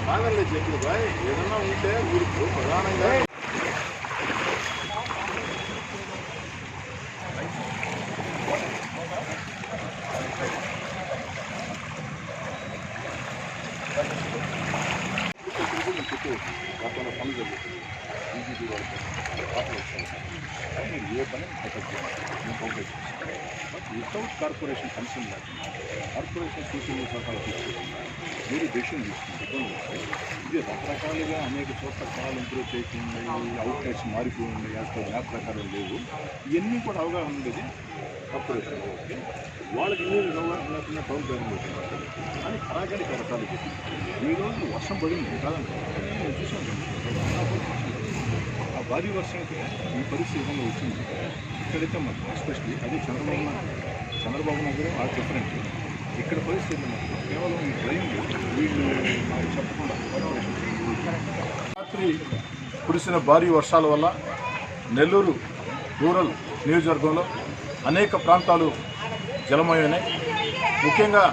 బాగానే చెట్లు బాయ్ ఏదన్నా ఉంటే ఊరికి ప్రధానంగా చుట్టూ గతంలో పని జరుగుతుంది బీజేపీ వాళ్ళకి ఆఫర్ మీరు ఏ పని బట్ వితౌట్ కార్పొరేషన్ కన్సర్న్ లేకుండా కార్పొరేషన్ సూచనలు సలహాలు తీసుకోకుండా మీరు డెసిషన్ తీసుకుంటుంది ఇది రకరకాలుగా అనేక చోట్ల కాలు ఇంప్రూవ్ చేయకుండా అవుట్లెట్స్ మారిపోయి ఉన్నాయి. అసలు మ్యాప్ ప్రకారం లేవు. ఇవన్నీ కూడా అవగాహన ఉండేది కార్పొరేషన్ ఓకే వాళ్ళకి ఎన్ని అవగాహన లేకుండా టౌన్ ప్లానింగ్ అని కరాగడి రకాలు చెప్పి ఈ రోజు వర్షం పడింది. కాదండి నేను చూసాను ఆ భారీ వర్షంకి ఈ పరిస్థితి విధంగా వచ్చింది ఇక్కడైతే మాత్రం ఎస్పెషల్లీ అదే చంద్రబాబు చంద్రబాబు నాయుడు ఆ డిఫరెంట్ ఇక్కడ పరిస్థితి మాత్రం కేవలం ఈ డ్రైన్ వీళ్ళు నాకు చెప్పకుండా రాత్రి కురిసిన భారీ వర్షాల వల్ల నెల్లూరు రూరల్ నియోజకవర్గంలో అనేక ప్రాంతాలు జలమయమైనాయి. ముఖ్యంగా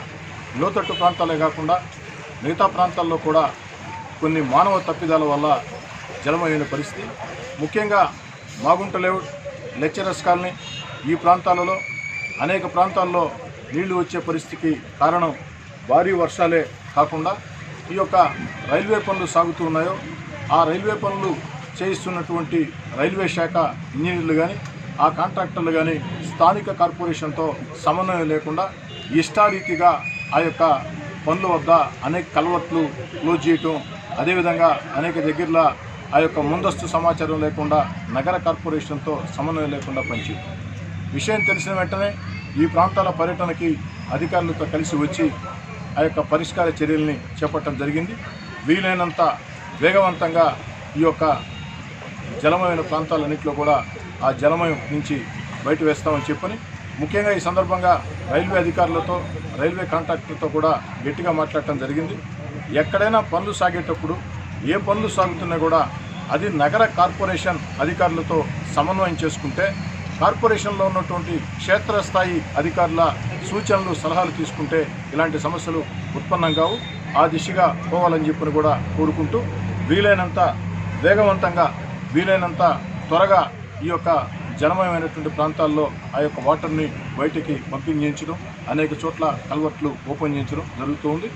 లోతట్టు ప్రాంతాలే కాకుండా మిగతా ప్రాంతాల్లో కూడా కొన్ని మానవ తప్పిదాల వల్ల జలమయమైన పరిస్థితి. ముఖ్యంగా మాగుంట లేఅవుట్ లెక్చరర్స్ కాలనీ ఈ ప్రాంతాలలో అనేక ప్రాంతాల్లో నీళ్ళు వచ్చే పరిస్థితికి కారణం భారీ వర్షాలే కాకుండా ఈ యొక్క రైల్వే పనులు సాగుతూ ఉన్నాయో ఆ రైల్వే పనులు చేయిస్తున్నటువంటి రైల్వే శాఖ ఇంజనీర్లు కానీ ఆ కాంట్రాక్టర్లు కానీ స్థానిక కార్పొరేషన్తో సమన్వయం లేకుండా ఇష్టారీతిగా ఆ యొక్క పనుల వద్ద అనేక కలవట్లు క్లోజ్ చేయటం అదేవిధంగా అనేక దగ్గరలో ఆ యొక్క ముందస్తు సమాచారం లేకుండా నగర కార్పొరేషన్తో సమన్వయం లేకుండా పనిచేయటం. విషయం తెలిసిన వెంటనే ఈ ప్రాంతాల పర్యటనకి అధికారులతో కలిసి వచ్చి ఆ యొక్క పరిష్కార చర్యల్ని చేపట్టడం జరిగింది. వీలైనంత వేగవంతంగా ఈ యొక్క జలమైన ప్రాంతాలన్నింటిలో కూడా ఆ జలమయం నుంచి బయట వేస్తామని చెప్పని ముఖ్యంగా ఈ సందర్భంగా రైల్వే అధికారులతో రైల్వే కాంట్రాక్టర్తో కూడా గట్టిగా మాట్లాడటం జరిగింది. ఎక్కడైనా పనులు సాగేటప్పుడు ఏ పనులు సాగుతున్నా కూడా అది నగర కార్పొరేషన్ అధికారులతో సమన్వయం చేసుకుంటే కార్పొరేషన్లో ఉన్నటువంటి క్షేత్రస్థాయి అధికారుల సూచనలు సలహాలు తీసుకుంటే ఇలాంటి సమస్యలు ఉత్పన్నం కావు. ఆ దిశగా పోవాలని చెప్పని కూడా కోరుకుంటూ వీలైనంత వేగవంతంగా వీలైనంత త్వరగా ఈ యొక్క జలమయమైనటువంటి ప్రాంతాల్లో ఆ యొక్క వాటర్ని బయటికి పంపించేయించడం అనేక చోట్ల కల్వర్ట్లు ఓపెన్ చేయించడం జరుగుతూ ఉంది.